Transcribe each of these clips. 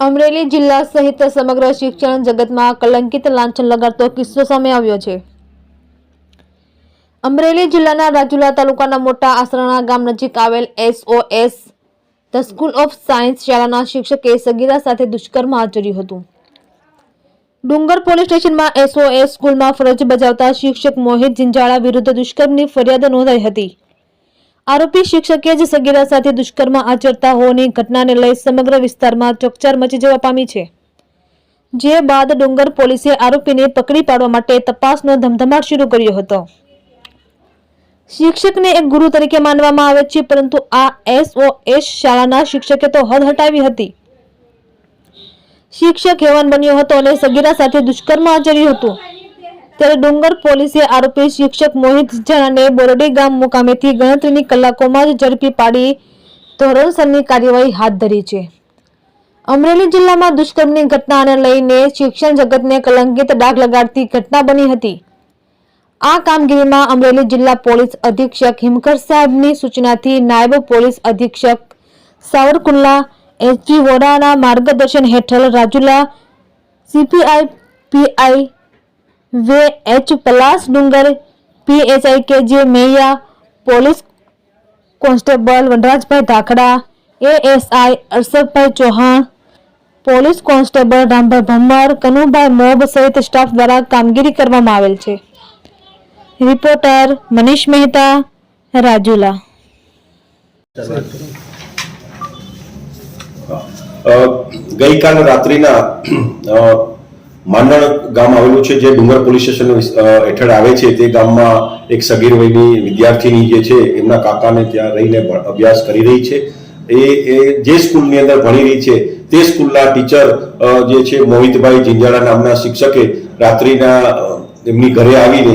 અમરેલી જિલ્લા સહિત સમગ્ર શિક્ષણ જગતમાં કલંકિત લાંછન લગાડતો કિસ્સો સામે આવ્યો છે. અમરેલી જિલ્લાના રાજુલા તાલુકાના મોટા આસરાણા ગામ નજીક આવેલ SOS, the school of science શાળાના શિક્ષકે સગીરા સાથે દુષ્કર્મ આચર્યું હતું. ડુંગર પોલીસ સ્ટેશનમાં એસઓએસ સ્કૂલમાં ફરજ બજાવતા શિક્ષક મોહિત જિંજાળા વિરુદ્ધ દુષ્કર્મની ફરિયાદ નોંધાઈ હતી. આરોપી શિક્ષકે જ સગીરા સાથે દુષ્કર્મ આચરતા હોવાની ઘટનાને લઈ સમગ્ર વિસ્તારમાં ચકચાર મચી જવા પામી છે. જે બાદ ડુંગર પોલીસે આરોપીને પકડી પાડવા માટે તપાસનો ધમધમાટ શરૂ કર્યો હતો. શિક્ષકને એક ગુરુ તરીકે માનવામાં આવે છે, પરંતુ આ એસઓએસ શાળાના શિક્ષકે તો હદ હટાવી હતી. શિક્ષક હેવાન બન્યો હતો અને સગીરા સાથે દુષ્કર્મ આચર્યું હતું. ત્યારે ડુંગર પોલીસે આરોપી શિક્ષક મોહિત જણાને બોરડી ગામ મુકામેથી ગણતરીની કલાકોમાં જ ઝડપી પાડી ધોરણસરની કાર્યવાહી હાથ ધરી છે. અમરેલી જિલ્લામાં દુષ્કર્મની ઘટનાને લઈને શિક્ષણ જગતને કલંકિત ડાઘ લગાડતી ઘટના બની હતી. આ કામગીરીમાં અમરેલી જિલ્લા પોલીસ અધિક્ષક હિમકર સાહેબની સૂચનાથી નાયબ પોલીસ અધિક્ષક સાવરકુંડલા એસજી વોરાના માર્ગદર્શન હેઠળ Rajula CPI PI V H Palas ડુંગર PSI K J Meya police constable Vanrajbhai Dhakhda ASI Arsadbhai Chauhan police constable Rambhai Bhammar Kanubhai mob સહિત સ્ટાફ દ્વારા કામગીરી કરવામાં આવેલ છે. રિપોર્ટર મનીષ મહેતા, રાજુલા. ગઈકાલ રાત્રિના માંડણ ગામ આવેલું છે, જે ડુંગર પોલીસ સ્ટેશન હેઠળ આવે છે, તે ગામમાં એક સગીર વયની વિદ્યાર્થીની જે છે, એમના કાકાને ત્યાં રહીને અભ્યાસ કરી રહી છે. એ એ જે સ્કૂલની અંદર ભણી રહી છે, તે સ્કૂલના ટીચર જે છે, મોહિતભાઈ જિંજાળા નામના શિક્ષકે રાત્રિના એમની ઘરે આવીને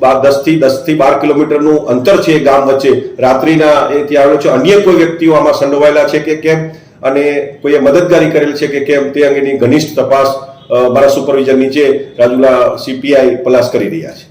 દસથી બાર કિલોમીટરનું અંતર છે ગામ વચ્ચે. રાત્રિના એ ત્યાં આવેલો છે. અન્ય કોઈ વ્યક્તિઓ આમાં સંડોવાયેલા છે કે કેમ? અને કોઈએ મદદગારી કરેલ છે કે કેમ? તે અંગેની ઘનિષ્ઠ તપાસ મારા સુપરવિઝન નીચે રાજુલા સીપીઆઈ પલાસ કરી રહ્યા છે.